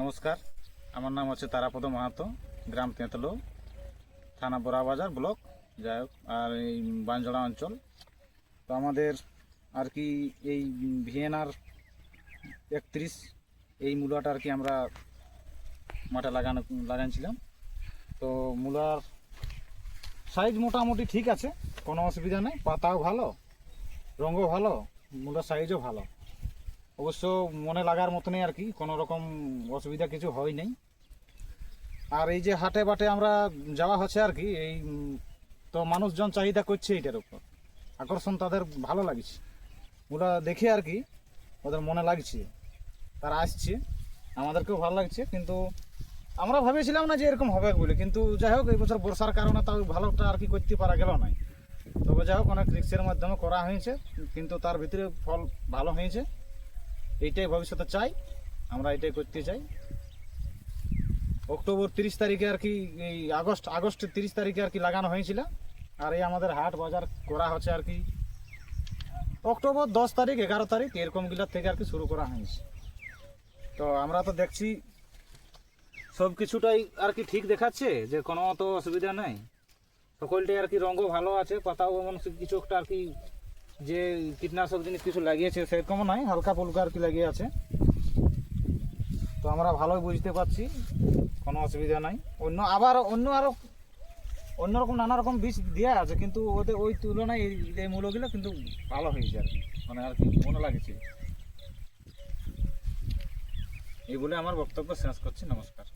নমস্কার। আমার নাম হচ্ছে তারাপদ মাহাতো, গ্রাম তেঁতলো, থানা বড়াবাজার, ব্লক, যাই হোক, আর এই বাঞ্জড়া অঞ্চল। তো আমাদের আর কি এই ভিয়েনার একত্রিশ, এই মূলাটা আর কি আমরা মাঠে লাগানো, লাগাইছিলাম। তো মূলার সাইজ মোটামুটি ঠিক আছে, কোনো অসুবিধা নেই, পাতাও ভালো, রঙও ভালো, মূলার সাইজও ভালো। অবশ্য মনে লাগার মতনই আর কি, কোনো রকম অসুবিধা কিছু হয় নাই। আর এই যে হাটে বাটে আমরা যাওয়া হচ্ছে আর কি, এই তো মানুষজন চাহিদা করছে এইটার উপর। আকর্ষণ তাদের ভালো লাগছে। ওরা দেখে আর কি, ওদের মনে লাগছে। তারা আসছে, আমাদেরকেও ভালো লাগছে, কিন্তু আমরা ভেবেছিলাম না যে এরকম হবে বলে, কিন্তু যাই হোক, এই বছর বর্ষার কারণে তাও ভালোটা আর কি করতে পারা গেল নাই তবে যাই হোক, অনেক রিক্সের মাধ্যমে করা হয়েছে, কিন্তু তার ভিতরে ফল ভালো হয়েছে। এইটাই ভবিষ্যতে চাই, আমরা এটাই করতে চাই। অক্টোবর তিরিশ তারিখে আর কি, এই আগস্ট আগস্টের তিরিশ তারিখে আর কি লাগানো হয়েছিল। আর এই আমাদের হাট বাজার করা হচ্ছে আর কি। অক্টোবর দশ তারিখ, এগারো তারিখ, এরকমগুলোর থেকে আর কি শুরু করা হয়েছে। তো আমরা তো দেখছি সব কিছুটাই আর কি ঠিক দেখাচ্ছে, যে কোনো অত অসুবিধা নাই। সকলটাই আর কি রঙও ভালো আছে, পাতাও এমন কিছু একটা আর কি যে কীটনাশক জিনিস কিছু লাগিয়েছে, সেরকমও নয় হালকা ফুলকা আর কি লাগিয়ে আছে। তো আমরা ভালোই বুঝতে পারছি, কোনো অসুবিধা নাই। অন্য আবার অন্য আরও অন্যরকম নানা রকম বীজ দেওয়া আছে, কিন্তু ওদের ওই তুলনায় এই মূলগুলো কিন্তু ভালো হয়েছে আর কি মানে আর কি মনে লাগছে। এই বলে আমার বক্তব্য শেষ করছি, নমস্কার।